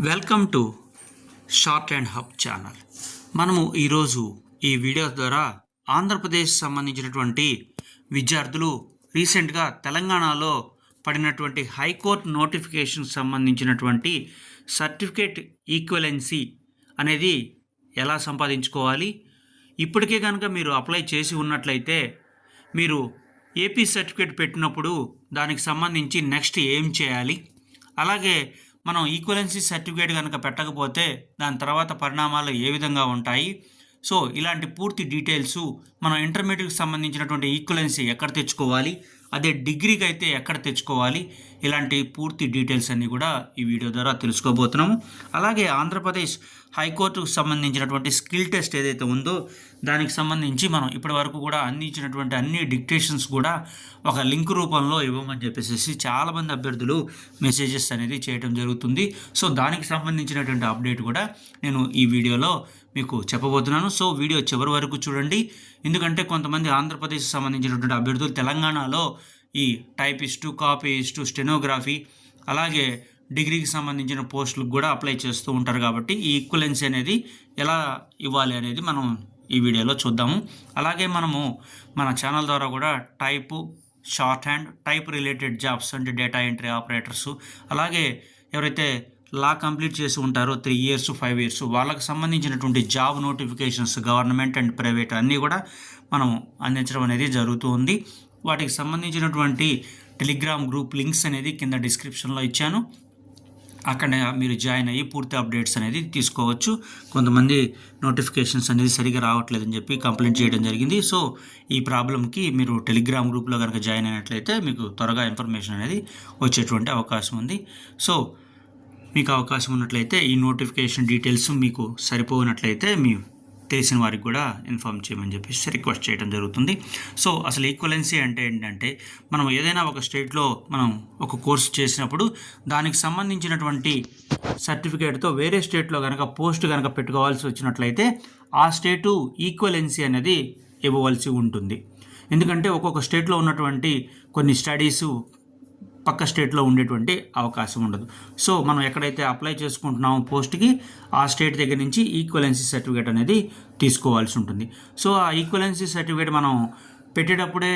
Welcome to short and hub channel. మనము ఈరోజు ఈ వీడియో ద్వారా ఆంధ్రప్రదేశ్ సంబంధించినటువంటి విద్యార్థులు రీసెంట్గా తెలంగాణలో పడినటువంటి హైకోర్టు నోటిఫికేషన్ సంబంధించినటువంటి సర్టిఫికేట్ ఈక్వలెన్సీ అనేది ఎలా సంపాదించుకోవాలి? ఇప్పటికే కనుక మీరు అప్లై చేసి ఉన్నట్లయితే మీరు ఏపీ సర్టిఫికేట్ పెట్టినప్పుడు దానికి సంబంధించి నెక్స్ట్ ఏం చేయాలి? అలాగే మనం ఈక్వలెన్సీ సర్టిఫికేట్ కనుక పెట్టకపోతే దాని తర్వాత పరిణామాలు ఏ విధంగా ఉంటాయి? సో ఇలాంటి పూర్తి డీటెయిల్స్ మనం ఇంటర్మీడియట్కి సంబంధించినటువంటి ఈక్వలెన్సీ ఎక్కడ తెచ్చుకోవాలి? అదే డిగ్రీకి అయితే ఎక్కడ తెచ్చుకోవాలి? ఇలాంటి పూర్తి డీటెయిల్స్ అన్నీ కూడా ఈ వీడియో ద్వారా తెలుసుకోబోతున్నాము. అలాగే ఆంధ్రప్రదేశ్ హైకోర్టుకు సంబంధించినటువంటి స్కిల్ టెస్ట్ ఏదైతే ఉందో దానికి సంబంధించి మనం ఇప్పటి వరకు కూడా అందించినటువంటి అన్ని డిక్టేషన్స్ కూడా ఒక లింక్ రూపంలో ఇవ్వమని చెప్పేసి చాలామంది అభ్యర్థులు మెసేజెస్ అనేది చేయడం జరుగుతుంది. సో దానికి సంబంధించినటువంటి అప్డేట్ కూడా నేను ఈ వీడియోలో మీకు చెప్పబోతున్నాను. సో వీడియో చివరి వరకు చూడండి. ఎందుకంటే కొంతమంది ఆంధ్రప్రదేశ్ సంబంధించినటువంటి అభ్యర్థులు తెలంగాణలో ఈ టైపిస్టు కాపీయిస్టు స్టెనోగ్రఫీ అలాగే డిగ్రీకి సంబంధించిన పోస్టులకు కూడా అప్లై చేస్తూ ఉంటారు కాబట్టి ఈ ఈక్వలెన్సీ అనేది ఎలా ఇవ్వాలి అనేది మనం ఈ వీడియోలో చూద్దాము. అలాగే మనము మన ఛానల్ ద్వారా కూడా type shorthand type related jobs అంటే డేటా ఎంట్రీ ఆపరేటర్స్ అలాగే ఎవరైతే లా కంప్లీట్ చేసి ఉంటారో త్రీ ఇయర్స్ ఫైవ్ ఇయర్స్. వాళ్ళకి సంబంధించినటువంటి job notifications government and private అన్నీ కూడా మనం అందించడం అనేది జరుగుతూ ఉంది. వాటికి సంబంధించినటువంటి టెలిగ్రామ్ గ్రూప్ లింక్స్ అనేది కింద డిస్క్రిప్షన్లో ఇచ్చాను. అక్కడ మీరు జాయిన్ అయ్యి పూర్తి అప్డేట్స్ అనేది తీసుకోవచ్చు. కొంతమంది నోటిఫికేషన్స్ అనేది సరిగా రావట్లేదని చెప్పి కంప్లైంట్ చేయడం జరిగింది. సో ఈ ప్రాబ్లంకి మీరు టెలిగ్రామ్ గ్రూప్లో కనుక జాయిన్ అయినట్లయితే మీకు త్వరగా ఇన్ఫర్మేషన్ అనేది వచ్చేటువంటి అవకాశం ఉంది. సో మీకు అవకాశం ఉన్నట్లయితే ఈ నోటిఫికేషన్ డీటెయిల్స్ మీకు సరిపోయినట్లయితే మీ తెలిసిన వారికి కూడా ఇన్ఫామ్ చేయమని చెప్పేసి రిక్వెస్ట్ చేయడం జరుగుతుంది. సో అసలు ఈక్వలెన్సీ అంటే ఏంటంటే మనం ఏదైనా ఒక స్టేట్లో మనం ఒక కోర్సు చేసినప్పుడు దానికి సంబంధించినటువంటి సర్టిఫికేట్తో వేరే స్టేట్లో కనుక పోస్ట్ కనుక పెట్టుకోవాల్సి వచ్చినట్లయితే ఆ స్టేటు ఈక్వలెన్సీ అనేది ఇవ్వవలసి ఉంటుంది. ఎందుకంటే ఒక్కొక్క స్టేట్లో ఉన్నటువంటి కొన్ని స్టడీసు పక్క స్టేట్లో ఉండేటువంటి అవకాశం ఉండదు. సో మనం ఎక్కడైతే అప్లై చేసుకుంటున్నామో పోస్ట్కి ఆ స్టేట్ దగ్గర నుంచి ఈక్వలెన్సీ సర్టిఫికేట్ అనేది తీసుకోవాల్సి ఉంటుంది. సో ఆ ఈక్వలెన్సీ సర్టిఫికేట్ మనం పెట్టేటప్పుడే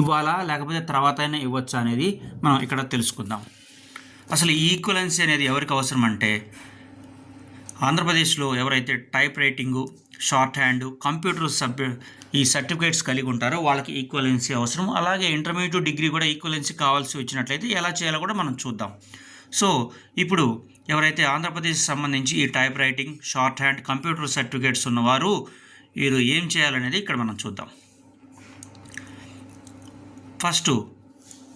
ఇవ్వాలా లేకపోతే తర్వాత అయినా ఇవ్వచ్చా అనేది మనం ఇక్కడ తెలుసుకుందాం. అసలు ఈ ఈక్వలెన్సీ అనేది ఎవరికి అవసరం అంటే ఆంధ్రప్రదేశ్లో ఎవరైతే type writing short hand computer sub ఈ సర్టిఫికేట్స్ కలిగి ఉంటారో వాళ్ళకి ఈక్వలెన్సీ అవసరం. అలాగే ఇంటర్మీడియట్ డిగ్రీ కూడా ఈక్వలెన్సీ కావాల్సి వచ్చినట్లయితే ఎలా చేయాలో కూడా మనం చూద్దాం. సో ఇప్పుడు ఎవరైతే ఆంధ్రప్రదేశ్ సంబంధించి ఈ type writing short hand computer certificates ఉన్నవారు వీరు ఏం చేయాలనేది ఇక్కడ మనం చూద్దాం. ఫస్ట్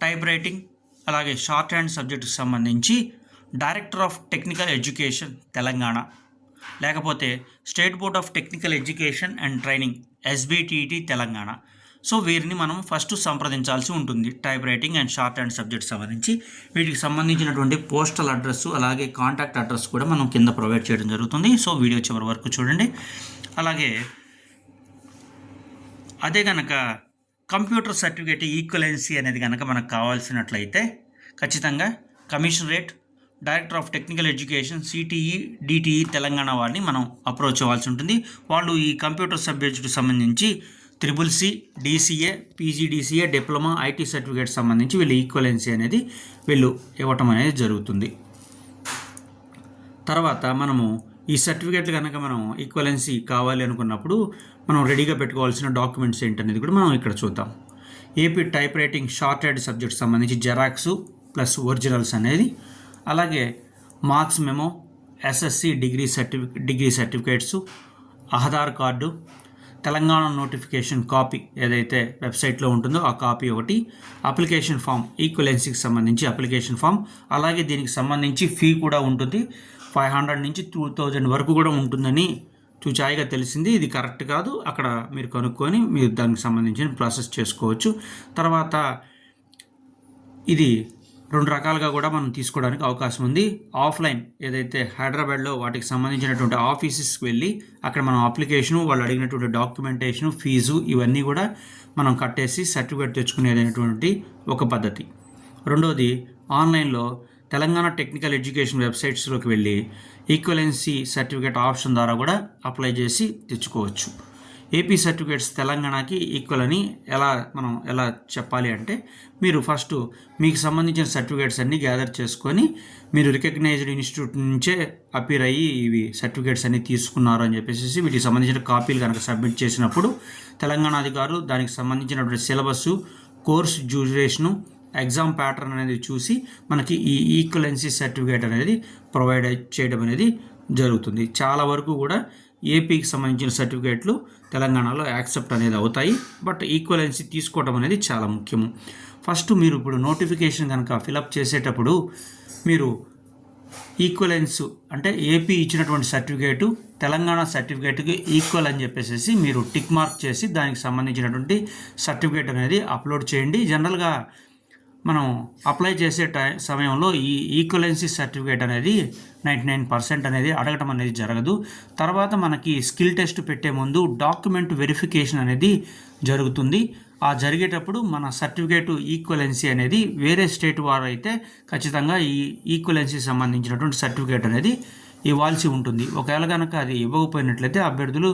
టైప్ రైటింగ్ అలాగే షార్ట్ హ్యాండ్ సబ్జెక్టుకు సంబంధించి director of technical education Telangana. లేకపోతే state board of technical education and training SBTT Telangana. So వీరిని మనం ఫస్ట్ సంప్రదించాల్సి ఉంటుంది. Type writing and short hand subject సంబంధించి. వీటికి సంబంధించినటువంటి పోస్టల్ అడ్రస్ అలాగే కాంటాక్ట్ అడ్రస్ కూడా మనం కింద ప్రొవైడ్ చేయడం జరుగుతుంది. సో వీడియో చివరి వరకు చూడండి. అలాగే అదే కనుక కంప్యూటర్ సర్టిఫికేట్ ఈక్వలెన్సీ అనేది కనుక మనకు కావాల్సినట్లయితే ఖచ్చితంగా commission rate director of technical education CTE DTE Telangana వారిని మనం అప్రోచ్ అవ్వాల్సి ఉంటుంది. వాళ్ళు ఈ కంప్యూటర్ సబ్జెక్టుకు సంబంధించి triple C DCA PGDCA diploma IT certificate సంబంధించి వీళ్ళు ఈక్వలెన్సీ అనేది వీళ్ళు ఇవ్వటం అనేది జరుగుతుంది. తర్వాత మనము ఈ సర్టిఫికేట్లు కనుక మనం ఈక్వలెన్సీ కావాలి అనుకున్నప్పుడు మనం రెడీగా పెట్టుకోవాల్సిన డాక్యుమెంట్స్ ఏంటనేది కూడా మనం ఇక్కడ చూద్దాం. AP typewriting short head subject సంబంధించి జెరాక్స్ ప్లస్ ఒరిజినల్స్ అనేది అలాగే marks memo SSC degree certificate degree certificates Aadhaar card Telangana notification copy ఏదైతే వెబ్సైట్లో ఉంటుందో ఆ కాపీ ఒకటి అప్లికేషన్ ఫామ్ ఈక్వలెన్సీకి సంబంధించి అప్లికేషన్ ఫామ్ అలాగే దీనికి సంబంధించి ఫీ కూడా ఉంటుంది. ఫైవ్ హండ్రెడ్ నుంచి టూ థౌజండ్ వరకు కూడా ఉంటుందని చూచాయిగా తెలిసింది. ఇది కరెక్ట్ కాదు. అక్కడ మీరు కనుక్కొని మీరు దానికి సంబంధించిన ప్రాసెస్ చేసుకోవచ్చు. తర్వాత ఇది రెండు రకాలుగా కూడా మనం తీసుకోవడానికి అవకాశం ఉంది. ఆఫ్లైన్ ఏదైతే హైదరాబాద్లో వాటికి సంబంధించినటువంటి ఆఫీసెస్కి వెళ్ళి అక్కడ మనం అప్లికేషను వాళ్ళు అడిగినటువంటి డాక్యుమెంటేషను ఫీజు ఇవన్నీ కూడా మనం కట్టేసి సర్టిఫికేట్ తెచ్చుకునేదైనటువంటి ఒక పద్ధతి. రెండవది ఆన్లైన్లో తెలంగాణ టెక్నికల్ ఎడ్యుకేషన్ వెబ్సైట్స్లోకి వెళ్ళి ఈక్వలెన్సీ సర్టిఫికేట్ ఆప్షన్ ద్వారా కూడా అప్లై చేసి తెచ్చుకోవచ్చు. ఏపీ సర్టిఫికేట్స్ తెలంగాణకి ఈక్వల్ అని ఎలా మనం ఎలా చెప్పాలి అంటే మీరు ఫస్ట్ మీకు సంబంధించిన సర్టిఫికేట్స్ అన్నీ గ్యాదర్ చేసుకొని మీరు రికగ్నైజ్డ్ ఇన్స్టిట్యూట్ నుంచే అపీర్ అయ్యి ఇవి సర్టిఫికేట్స్ అన్నీ తీసుకున్నారు అని చెప్పేసి వీటికి సంబంధించిన కాపీలు కనుక సబ్మిట్ చేసినప్పుడు తెలంగాణ అధికారులు దానికి సంబంధించినటువంటి syllabus course duration exam pattern అనేది చూసి మనకి ఈ ఈక్వలెన్సీ సర్టిఫికేట్ అనేది ప్రొవైడ్ చేయడం అనేది జరుగుతుంది. చాలా వరకు కూడా ఏపీకి సంబంధించిన సర్టిఫికేట్లు తెలంగాణలో యాక్సెప్ట్ అనేది అవుతాయి. బట్ ఈక్వలెన్సీ తీసుకోవడం అనేది చాలా ముఖ్యము. ఫస్ట్ మీరు ఇప్పుడు నోటిఫికేషన్ కనుక ఫిలప్ చేసేటప్పుడు మీరు ఈక్వలెన్స్ అంటే ఏపీ ఇచ్చినటువంటి సర్టిఫికేటు తెలంగాణ సర్టిఫికేట్కి ఈక్వల్ అని చెప్పేసి మీరు టిక్ మార్క్ చేసి దానికి సంబంధించినటువంటి సర్టిఫికేట్ అనేది అప్లోడ్ చేయండి. జనరల్గా మనం అప్లై చేసే టై సమయంలో ఈ ఈక్వలెన్సీ సర్టిఫికేట్ అనేది నైంటీ నైన్ పర్సెంట్ అనేది అడగటం అనేది జరగదు. తర్వాత మనకి స్కిల్ టెస్ట్ పెట్టే ముందు డాక్యుమెంట్ వెరిఫికేషన్ అనేది జరుగుతుంది. ఆ జరిగేటప్పుడు మన సర్టిఫికేట్ ఈక్వలెన్సీ అనేది వేరే స్టేట్ వారు అయితే ఖచ్చితంగా ఈ ఈక్వలెన్సీ సంబంధించినటువంటి సర్టిఫికేట్ అనేది ఇవ్వాల్సి ఉంటుంది. ఒకవేళ కనుక అది ఇవ్వకపోయినట్లయితే అభ్యర్థులు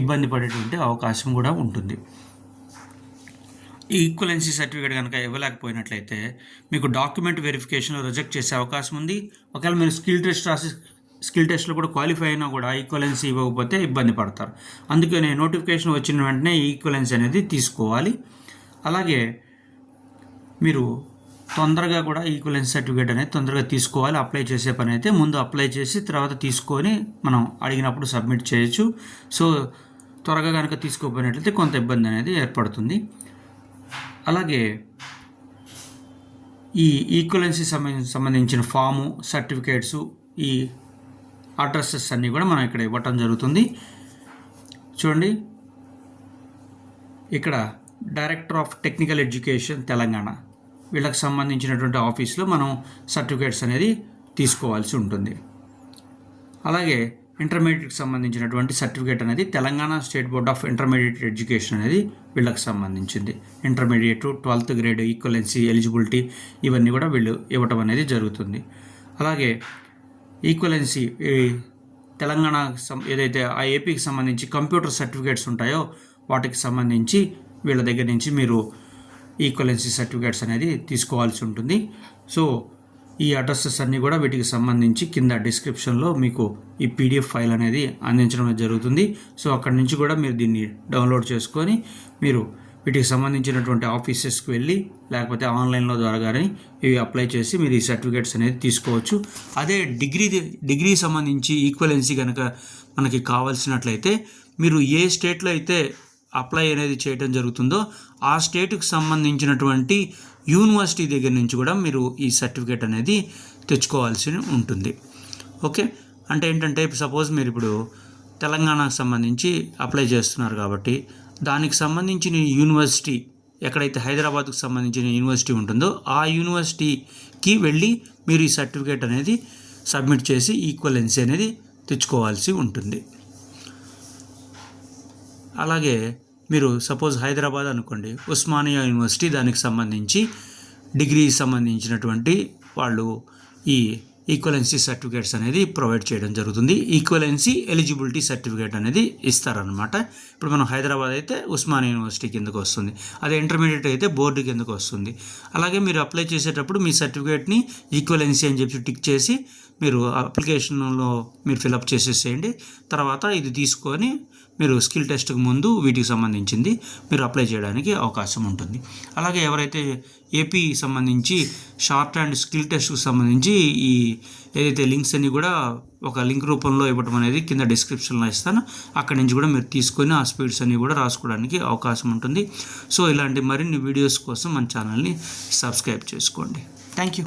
ఇబ్బంది పడేటువంటి అవకాశం కూడా ఉంటుంది. ఈక్వలెన్సీ సర్టిఫికేట్ కనుక ఇవ్వలేకపోయినట్లయితే మీకు డాక్యుమెంట్ వెరిఫికేషన్ రిజెక్ట్ చేసే అవకాశం ఉంది. ఒకవేళ మీరు స్కిల్ టెస్ట్ రాసి స్కిల్ టెస్ట్లో కూడా క్వాలిఫై అయినా కూడా ఈక్వలెన్సీ ఇవ్వకపోతే ఇబ్బంది పడతారు. అందుకనే నోటిఫికేషన్ వచ్చిన వెంటనే ఈక్వలెన్సీ అనేది తీసుకోవాలి. అలాగే మీరు తొందరగా కూడా ఈక్వలెన్స్ సర్టిఫికేట్ అనేది తొందరగా తీసుకోవాలి. అప్లై చేసే పని అయితే ముందు అప్లై చేసి తర్వాత తీసుకొని మనం అడిగినప్పుడు సబ్మిట్ చేయొచ్చు. సో త్వరగా కనుక తీసుకోపోయినట్లయితే కొంత ఇబ్బంది అనేది ఏర్పడుతుంది. అలాగే ఈ ఈక్వలెన్సీ సంబంధించిన ఫాము సర్టిఫికేట్స్ ఈ అడ్రస్సెస్ అన్నీ కూడా మనం ఇక్కడ ఇవ్వటం జరుగుతుంది. చూడండి. ఇక్కడ director of technical education Telangana. వీళ్ళకి సంబంధించినటువంటి ఆఫీస్లో మనం సర్టిఫికేట్స్ అనేది తీసుకోవాల్సి ఉంటుంది. అలాగే ఇంటర్మీడియట్కి సంబంధించినటువంటి సర్టిఫికేట్ అనేది Telangana state board of intermediate education అనేది వీళ్ళకి సంబంధించింది. Intermediate twelfth grade equivalency eligibility ఇవన్నీ కూడా వీళ్ళు ఇవ్వటం అనేది జరుగుతుంది. అలాగే ఈక్వలెన్సీ తెలంగాణ ఏదైతే ఆ ఏపీకి సంబంధించి కంప్యూటర్ సర్టిఫికేట్స్ ఉంటాయో వాటికి సంబంధించి వీళ్ళ దగ్గర నుంచి మీరు ఈక్వలెన్సీ సర్టిఫికేట్స్ అనేది తీసుకోవాల్సి ఉంటుంది. సో ఈ అడ్రస్సెస్ అన్నీ కూడా వీటికి సంబంధించి కింద డిస్క్రిప్షన్లో మీకు ఈ పీడిఎఫ్ ఫైల్ అనేది అందించడం జరుగుతుంది. సో అక్కడి నుంచి కూడా మీరు దీన్ని డౌన్లోడ్ చేసుకొని మీరు వీటికి సంబంధించినటువంటి ఆఫీసెస్కి వెళ్ళి లేకపోతే ఆన్లైన్లో ద్వారా కానీ ఇవి అప్లై చేసి మీరు ఈ సర్టిఫికేట్స్ అనేది తీసుకోవచ్చు. అదే డిగ్రీ డిగ్రీ సంబంధించి ఈక్వలెన్సీ కనుక మనకి కావాల్సినట్లయితే మీరు ఏ స్టేట్లో అయితే అప్లై అనేది చేయడం జరుగుతుందో ఆ స్టేట్కి సంబంధించినటువంటి యూనివర్సిటీ దగ్గర నుంచి కూడా మీరు ఈ సర్టిఫికేట్ అనేది తెచ్చుకోవాల్సి ఉంటుంది. ఓకే? అంటే ఏంటంటే సపోజ్ మీరు ఇప్పుడు తెలంగాణకు సంబంధించి అప్లై చేస్తున్నారు కాబట్టి దానికి సంబంధించిన యూనివర్సిటీ ఎక్కడైతే హైదరాబాద్కు సంబంధించిన యూనివర్సిటీ ఉంటుందో ఆ యూనివర్సిటీకి వెళ్ళి మీరు ఈ సర్టిఫికేట్ అనేది సబ్మిట్ చేసి ఈక్వలెన్సీ అనేది తెచ్చుకోవాల్సి ఉంటుంది. అలాగే మీరు సపోజ్ హైదరాబాద్ అనుకోండి ఉస్మానియా యూనివర్సిటీ దానికి సంబంధించి డిగ్రీ సంబంధించినటువంటి వాళ్ళు ఈ ఈక్వలెన్సీ సర్టిఫికేట్స్ అనేది ప్రొవైడ్ చేయడం జరుగుతుంది. ఈక్వలెన్సీ ఎలిజిబిలిటీ సర్టిఫికేట్ అనేది ఇస్తారనమాట ఇప్పుడు మనం హైదరాబాద్ అయితే ఉస్మానియా యూనివర్సిటీ కిందకు వస్తుంది. అదే ఇంటర్మీడియట్ అయితే బోర్డు కిందకు వస్తుంది. అలాగే మీరు అప్లై చేసేటప్పుడు మీ సర్టిఫికేట్ని ఈక్వలెన్సీ అని చెప్పి టిక్ చేసి మీరు అప్లికేషన్లో మీరు ఫిలప్ చేసేసేయండి. తర్వాత ఇది తీసుకొని మీరు స్కిల్ టెస్ట్కి ముందు వీటికి సంబంధించింది మీరు అప్లై చేయడానికి అవకాశం ఉంటుంది. అలాగే ఎవరైతే ఏపీ సంబంధించి షార్ట్ అండ్ స్కిల్ టెస్ట్కి సంబంధించి ఈ ఏదైతే లింక్స్ అన్నీ కూడా ఒక లింక్ రూపంలో ఇవ్వడం అనేది కింద డిస్క్రిప్షన్లో ఇస్తాను. అక్కడి నుంచి కూడా మీరు తీసుకొని ఆ స్పీడ్స్ అన్నీ కూడా రాసుకోవడానికి అవకాశం ఉంటుంది. సో ఇలాంటి మరిన్ని వీడియోస్ కోసం మన ఛానల్ని సబ్స్క్రైబ్ చేసుకోండి. Thank you